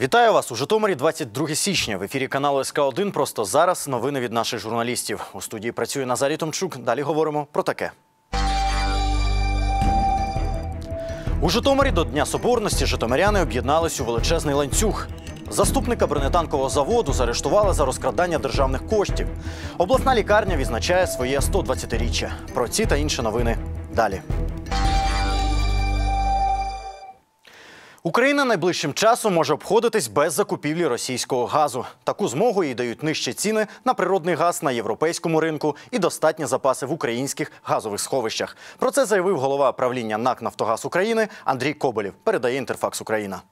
Вітаю вас у Житомирі 22 січня. В ефірі каналу СК 1 Просто зараз новини від наших журналістів. У студії працює Назарій Томчук. Далі говоримо про таке. У Житомирі до Дня Соборності житомиряни об'єднались у величезний ланцюг. Заступника бронетанкового заводу заарештували за розкрадання державних коштів. Обласна лікарня відзначає своє 120-річчя. Про ці та інші новини далі. Україна найближчим часом може обходитись без закупівлі російського газу. Таку змогу їй дають нижчі ціни на природний газ на європейському ринку і достатні запаси в українських газових сховищах. Про це заявив голова правління НАК Нафтогаз України Андрій Коболєв. Передає Інтерфакс Україна.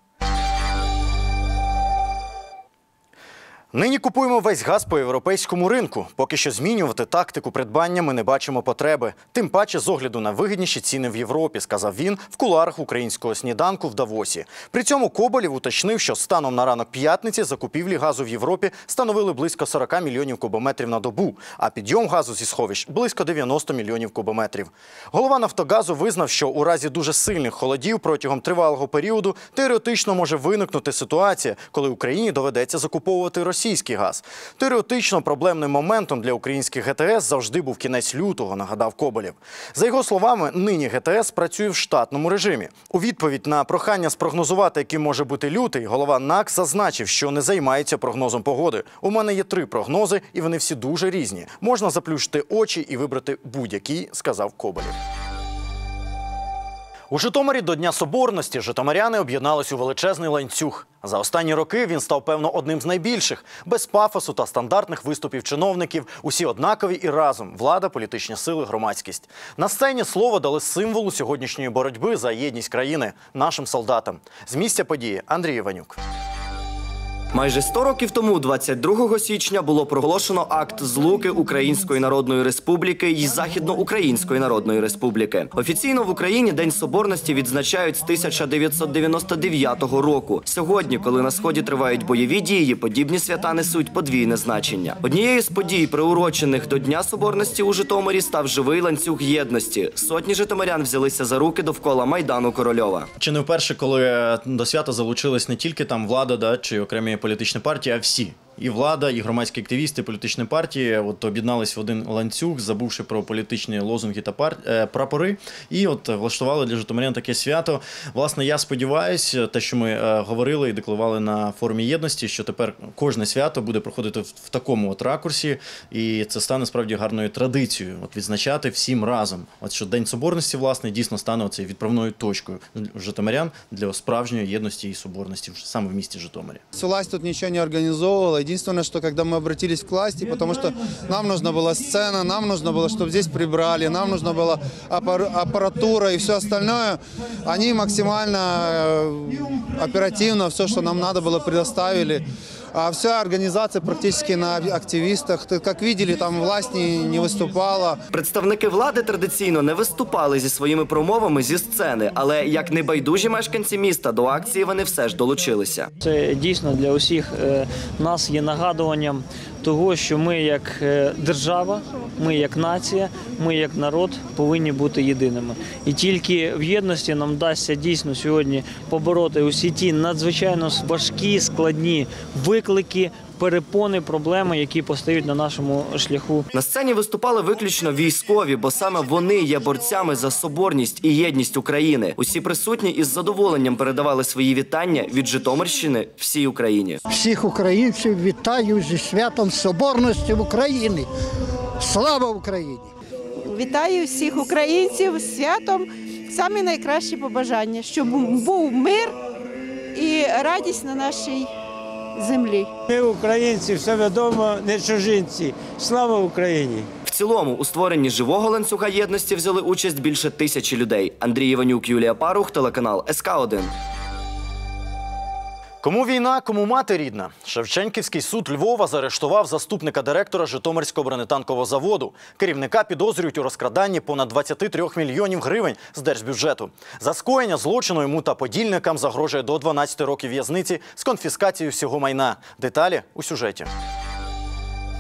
Нині купуємо весь газ по європейському ринку. Поки що змінювати тактику придбання ми не бачимо потреби. Тим паче з огляду на вигідніші ціни в Європі, сказав він в кулуарах українського сніданку в Давосі. При цьому Коболєв уточнив, що станом на ранок п'ятниці закупівлі газу в Європі становили близько 40 мільйонів кубометрів на добу, а підйом газу зі сховищ близько 90 мільйонів кубометрів. Голова Нафтогазу визнав, що у разі дуже сильних холодів протягом тривалого періоду теоретично може виникнути ситуація, коли Україні доведеться закуповувати російський газ. Теоретично проблемним моментом для українських ГТС завжди був кінець лютого, нагадав Коболєв. За його словами, нині ГТС працює в штатному режимі. У відповідь на прохання спрогнозувати, яким може бути лютий, голова НАК зазначив, що не займається прогнозом погоди. У мене є три прогнози, і вони всі дуже різні. Можна заплющити очі і вибрати будь-який, сказав Коболєв. У Житомирі до Дня Соборності житомиряни об'єднались у величезний ланцюг. За останні роки він став, певно, одним з найбільших. Без пафосу та стандартних виступів чиновників. Усі однакові і разом влада, політичні сили, громадськість. На сцені слово дали символу сьогоднішньої боротьби за єдність країни нашим солдатам. З місця події Андрій Іванюк. Майже 100 років тому, 22 січня, було проголошено акт злуки Української Народної Республіки і Західноукраїнської Народної Республіки. Офіційно в Україні День Соборності відзначають з 1999 року. Сьогодні, коли на сході тривають бойові дії, подібні свята несуть подвійне значення. Однією з подій, приурочених до Дня Соборності у Житомирі, став живий ланцюг єдності. Сотні житомирян взялися за руки довкола майдану Корольова. Чи не вперше, коли до свята залучились не тільки там влада, да, чи окремі політичні партії, а всі. І влада, і громадські активісти, політичні партії от об'єднались в один ланцюг, забувши про політичні лозунги та пар... е, прапори, і от влаштували для Житомирян таке свято. Власне, я сподіваюся, те, що ми е, говорили і декларували на форумі єдності, що тепер кожне свято буде проходити в, такому от ракурсі, і це стане справді гарною традицією. От відзначати всім разом. От що День Соборності, власне, дійсно стане оцею відправною точкою Житомирян для справжньої єдності і соборності саме в місті Житомирі. Власть тут ничего не организовывала. Единственное, что когда мы обратились к власти, потому что нам нужна была сцена, нам нужно было, чтобы здесь прибрали, нам нужна была аппар- аппаратура и все остальное, они максимально э, оперативно все, что нам надо было, предоставили. А вся організація практично на активістах. Як бачили, там власть не, не выступала. Представники влади традиційно не виступали зі своїми промовами зі сцени, але як небайдужі мешканці міста до акції вони все ж долучилися. Це дійсно для усіх е, нас є нагадуванням того, що ми як е, держава, ми як нація, ми як народ повинні бути єдиними. І тільки в єдності нам вдасться дійсно сьогодні побороти усі ті надзвичайно важкі, складні виклики, перепони, проблеми, які постають на нашому шляху. На сцені виступали виключно військові, бо саме вони є борцями за соборність і єдність України. Усі присутні із задоволенням передавали свої вітання від Житомирщини всій Україні. всіх українців вітаю зі святом Соборності України. Слава Україні! Вітаю всіх українців з святом. Самі найкращі побажання, щоб був мир і радість на нашій землі. Ми українці, все відомо, не чужинці. Слава Україні! В цілому у створенні живого ланцюга єдності взяли участь більше тисячі людей. Андрій Іванюк, Юлія Парух, телеканал СК 1 Кому війна, кому мати рідна. Шевченківський суд Львова заарештував заступника директора Житомирського бронетанкового заводу. Керівника підозрюють у розкраданні понад 23 мільйонів гривень з держбюджету. За скоєння злочину йому та подільникам загрожує до 12 років в'язниці з конфіскацією всього майна. Деталі у сюжеті.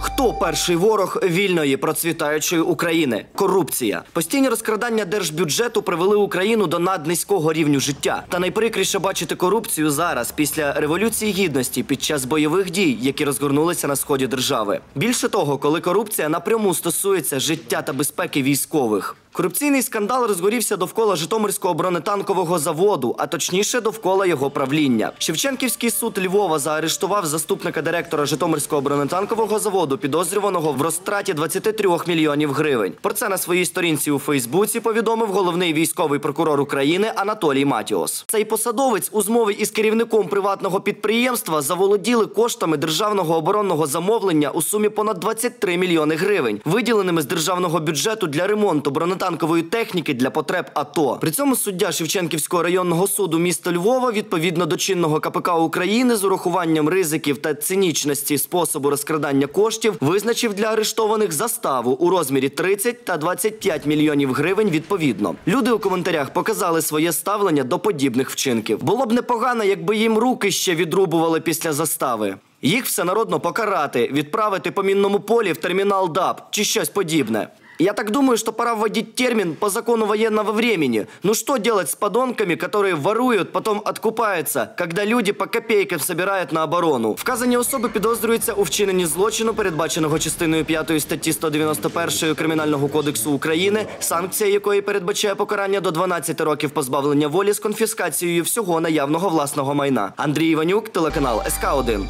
Хто перший ворог вільної процвітаючої України? Корупція. Постійні розкрадання держбюджету привели Україну до наднизького рівню життя. Та найприкріше бачити корупцію зараз, після революції гідності, під час бойових дій, які розгорнулися на сході держави. Більше того, коли корупція напряму стосується життя та безпеки військових. Корупційний скандал розгорівся довкола Житомирського бронетанкового заводу, а точніше довкола його правління. Шевченківський суд Львова заарештував заступника директора Житомирського бронетанкового заводу, підозрюваного в розтраті 23 мільйонів гривень. Про це на своїй сторінці у Фейсбуці повідомив головний військовий прокурор України Анатолій Матіос. Цей посадовець у змові із керівником приватного підприємства заволоділи коштами державного оборонного замовлення у сумі понад 23 мільйони гривень, виділеними з державного бюджету для ремонту бронетанкової техніки для потреб АТО. При цьому суддя Шевченківського районного суду міста Львова відповідно до чинного КПК України з урахуванням ризиків та цинічності способу розкрадання коштів визначив для арештованих заставу у розмірі 30 та 25 мільйонів гривень відповідно. Люди у коментарях показали своє ставлення до подібних вчинків. Було б непогано, якби їм руки ще відрубували після застави. Їх всенародно покарати, відправити по мінному полі в термінал ДАП чи щось подібне. Я так думаю, что пора вводить термин по закону военного времени. Ну что делать с подонками, которые воруют, потом откупаются, когда люди по копейкам собирают на оборону? Вказані особи підозрюються у вчиненні злочину, передбаченого частиною 5 статті 191 Кримінального кодексу України, санкція якої передбачає покарання до 12 років позбавлення волі з конфіскацією всього наявного власного майна. Андрій Іванюк, телеканал СК 1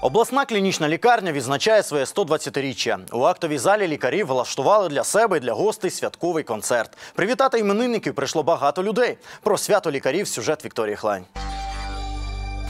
Обласна клінічна лікарня відзначає своє 120-річчя. У актовій залі лікарі влаштували для себе і для гостей святковий концерт. Привітати іменинників прийшло багато людей. Про свято лікарів сюжет Вікторії Хлань.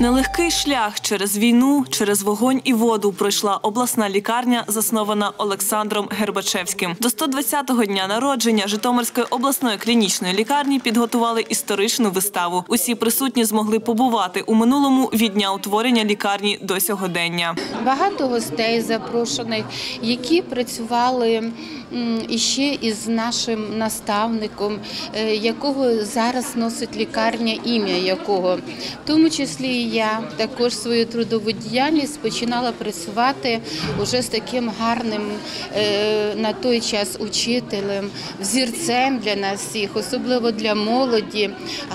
Нелегкий шлях через війну, через вогонь і воду пройшла обласна лікарня, заснована Олександром Гербачевським. До 120-го дня народження Житомирської обласної клінічної лікарні підготували історичну виставу. Усі присутні змогли побувати у минулому від дня утворення лікарні до сьогодення. багато гостей запрошених, які працювали м, іще із нашим наставником, е, якого зараз носить лікарня, ім'я якого, в тому числі і я також свою трудову діяльність починала працювати уже з таким гарним е, на той час учителем, взірцем для нас всіх, особливо для молоді,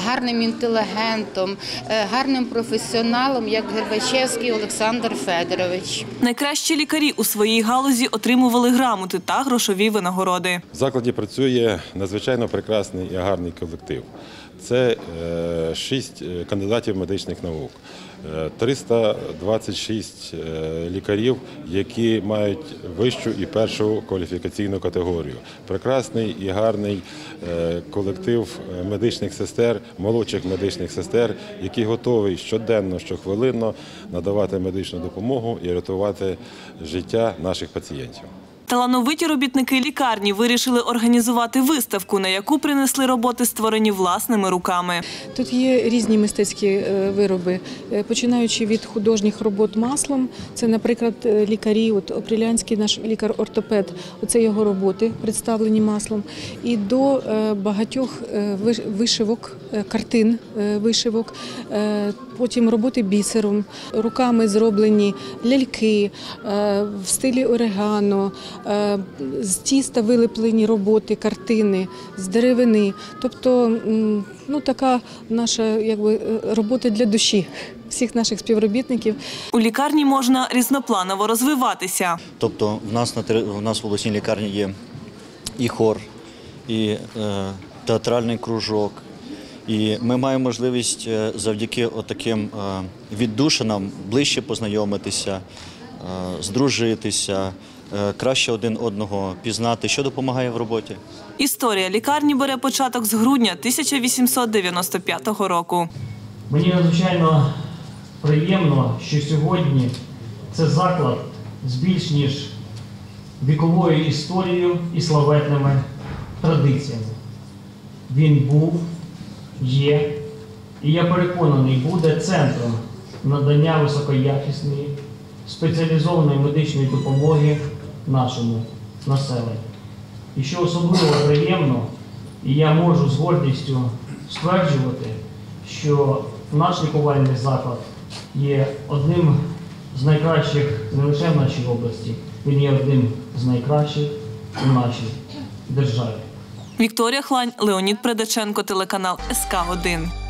гарним інтелігентом, е, гарним професіоналом, як Гербачевський Олександр Федорович. Найкращі лікарі у своїй галузі отримували грамоти та грошові винагороди. В закладі працює надзвичайно прекрасний і гарний колектив. Це е, шість е, кандидатів медичних наук, е, 326 е, лікарів, які мають вищу і першу кваліфікаційну категорію. Прекрасний і гарний колектив медичних сестер, молодших медичних сестер, які готові щоденно, щохвилинно надавати медичну допомогу і рятувати життя наших пацієнтів. Талановиті робітники лікарні вирішили організувати виставку, на яку принесли роботи, створені власними руками. Тут є різні мистецькі е, вироби, е, починаючи від художніх робот маслом. Це, наприклад, е, лікарі, от Опрілянський наш лікар-ортопед, оце його роботи представлені маслом. І до багатьох вишивок, картин вишивок, потім роботи бісером, руками зроблені ляльки в стилі орегано, з тіста вилеплені роботи, картини, з деревини. Тобто, ну така наша якби е, робота для душі всіх наших співробітників. У лікарні можна різнопланово розвиватися. Тобто в нас на в нас в обласній лікарні є і хор, і е, театральний кружок. І ми маємо можливість е, завдяки отаким е, віддушинам ближче познайомитися, е, здружитися, е, краще один одного пізнати, що допомагає в роботі. Історія лікарні бере початок з грудня 1895 року. Мені надзвичайно приємно, що сьогодні це заклад з більш ніж віковою історією і славетними традиціями. Він був, є, і я переконаний, буде центром надання високоякісної спеціалізованої медичної допомоги нашому населенню. І що особливо приємно, і я можу з гордістю стверджувати, що наш лікувальний заклад є одним з найкращих не лише в нашій області, він є одним з найкращих у нашій державі. Вікторія Хлань, Леонід Предаченко, телеканал СК 1